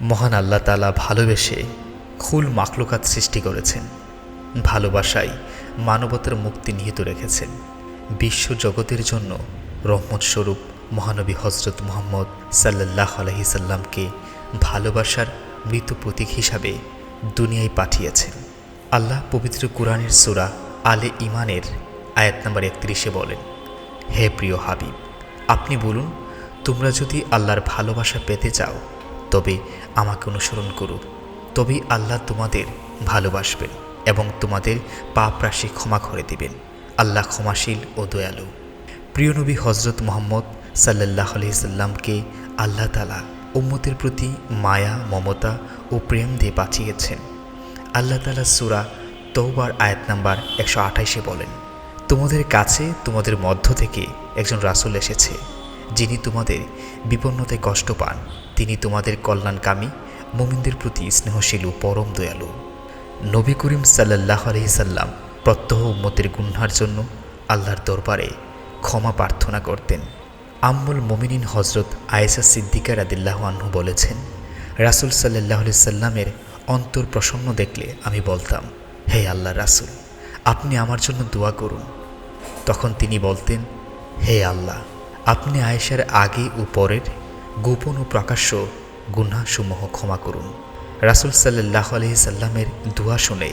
মহান আল্লাহ তালা ভালোবেসে খুল মাকলুকাত সৃষ্টি করেছেন, ভালোবাসায় মানবতার মুক্তি নিহিত রেখেছেন। বিশ্ব জগতের জন্য রহমত স্বরূপ মহানবী হজরত মোহাম্মদ সাল্লাহ আলহিসাল্লামকে ভালোবাসার মৃত প্রতীক হিসাবে দুনিয়ায় পাঠিয়েছেন। আল্লাহ পবিত্র কোরআনের সুরা আলে ইমানের আয়াত নম্বর একত্রিশে বলেন, হে প্রিয় হাবিব, আপনি বলুন, তোমরা যদি আল্লাহর ভালোবাসা পেতে চাও তবে আমাকে অনুসরণ করো। তবে আল্লাহ তোমাদের ভালোবাসবেন এবং তোমাদের পাপ রাশি ক্ষমা করে দিবেন। আল্লাহ ক্ষমাশীল ও দয়ালু। প্রিয় নবী হজরত মোহাম্মদ সাল্লাহ আলহিসাল্লামকে আল্লাহ তালা উম্মতের প্রতি মায়া, মমতা ও প্রেম দিয়ে বাঁচিয়েছেন আল্লাহ তালা সুরা তৌবার আয়াত নাম্বার একশো আঠাইশে বলেন, তোমাদের কাছে, তোমাদের মধ্য থেকে একজন রাসূল এসেছে। যিনি তোমাদের বিপন্নতায় কষ্ট পান, তিনি তোমাদের কল্যাণকামী, মোমিনদের প্রতি স্নেহশীল ও পরম দয়ালু। নবী করিম সাল্লাহ আলহিসাল্লাম প্রত্যহ উম্মতের গুন্হার জন্য আল্লাহর দরবারে ক্ষমা প্রার্থনা করতেন। আম্মুল মোমিনিন হজরত আয়েসা সিদ্দিকা রাদিল্লাহ আনহু বলেছেন, রাসুল সাল্লাহ সাল্লামের অন্তর প্রসন্ন দেখলে আমি বলতাম, হে আল্লাহ রাসুল, আপনি আমার জন্য দোয়া করুন। তখন তিনি বলতেন, হে আল্লাহ আপনি আয়েশার আগে ও পরের গোপন ও প্রকাশ্য গুনাসমূহ ক্ষমা করুন। রাসুল সাল্লাহ আলহি সাল্লামের দোয়া শুনে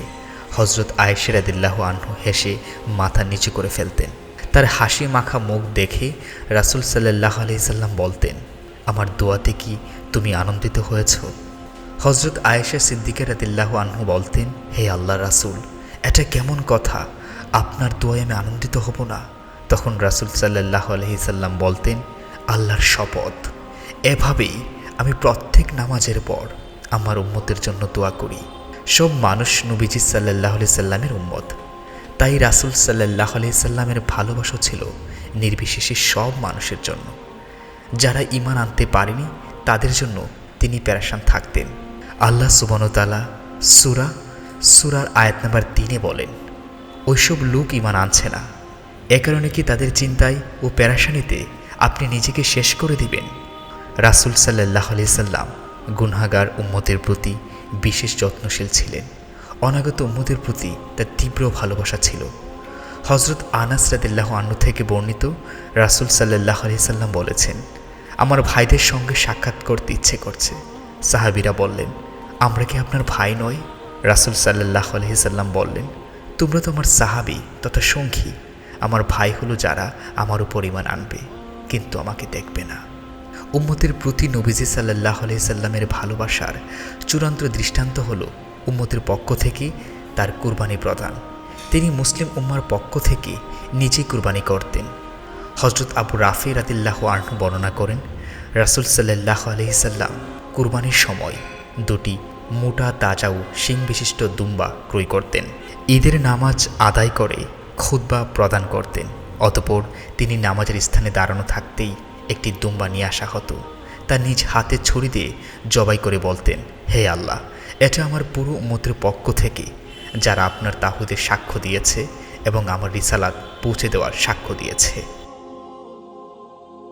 হজরত আয়েশারাদিল্লাহ আনহু হেসে মাথা নিচু করে ফেলতেন। তার হাসি মাখা মুখ দেখে রাসুল সাল্লাহ আলহি সাল্লাম বলতেন, আমার দোয়াতে কি তুমি আনন্দিত হয়েছ? হজরত আয়েশা সিদ্দিকের রাদিল্লাহ আনহু বলতেন, হে আল্লাহ রাসুল, এটা কেমন কথা? আপনার দোয়ায় আমি আনন্দিত হব না। তখন রাসুল সাল্লাহ সাল্লাম বলতেন, আল্লাহর শপথ। এভাবেই আমি প্রত্যেক নামাজের পর আমার উম্মতের জন্য দোয়া করি। সব মানুষ নবীজি সাল্লাহ সাল্লামের উম্মত। তাই রাসুল সাল্লাহ সাল্লামের ভালোবাসা ছিল নির্বিশেষে সব মানুষের জন্য। যারা ইমান আনতে পারেনি, তাদের জন্য তিনি প্যারাসান থাকতেন। আল্লাহ সুবনতালা সুরা, সুরার আয়াত নাম্বার তিনে বলেন, ওইসব লোক ইমান আনছে না। এ কারণে কি তাদের চিন্তায় ও প্যারাসানিতে আপনি নিজেকে শেষ করে দিবেন? রাসুল সাল্লাহ সাল্লাম গুনহাগার উম্মতের প্রতি বিশেষ যত্নশীল ছিলেন। অনাগত উম্মতের প্রতি তার তীব্র ভালোবাসা ছিল। হজরত আনাস রাদিল্লাহ আন্নু থেকে বর্ণিত রাসুল সাল্লাহ সাল্লাম বলেছেন, আমার ভাইদের সঙ্গে সাক্ষাৎ করতে ইচ্ছে করছে। সাহাবিরা বললেন, আমরা কি আপনার ভাই নই রাসুল সাল্লাহ আলহিসাল্লাম বললেন, তোমরা তো আমার সাহাবি তথা সঙ্গী। আমার ভাই হলো যারা আমার উপর ইমান আনবে, কিন্তু আমাকে দেখবে না। উম্মতের প্রতি নবীজি সাল্লাহ আলহিসাল্লামের ভালোবাসার চূড়ান্ত দৃষ্টান্ত হল উম্মতের পক্ষ থেকে তার কুরবানি প্রদান। তিনি মুসলিম উম্মার পক্ষ থেকে নিজেই কুরবানি করতেন। হজরত আবু রাফি রাদিল্লাহ আহ্ন বর্ণনা করেন, রাসুল সাল্লাহ আলহিসাল্লাম কুরবানির সময় দুটি মোটা তাজা ও শিং বিশিষ্ট দুম্বা ক্রয় করতেন। ঈদের নামাজ আদায় করে খুদ্া প্রদান করতেন। অতপর তিনি নামাজের স্থানে দাঁড়ানো থাকতেই একটি দুম্বা নিয়ে আসা হতো। তা নিজ হাতে ছড়ি দিয়ে জবাই করে বলতেন, হে আল্লাহ, এটা আমার পুরো উম্মতের পক্ষ থেকে, যারা আপনার তাহুদের সাক্ষ্য দিয়েছে এবং আমার রিসালাত পৌঁছে দেওয়ার সাক্ষ্য দিয়েছে।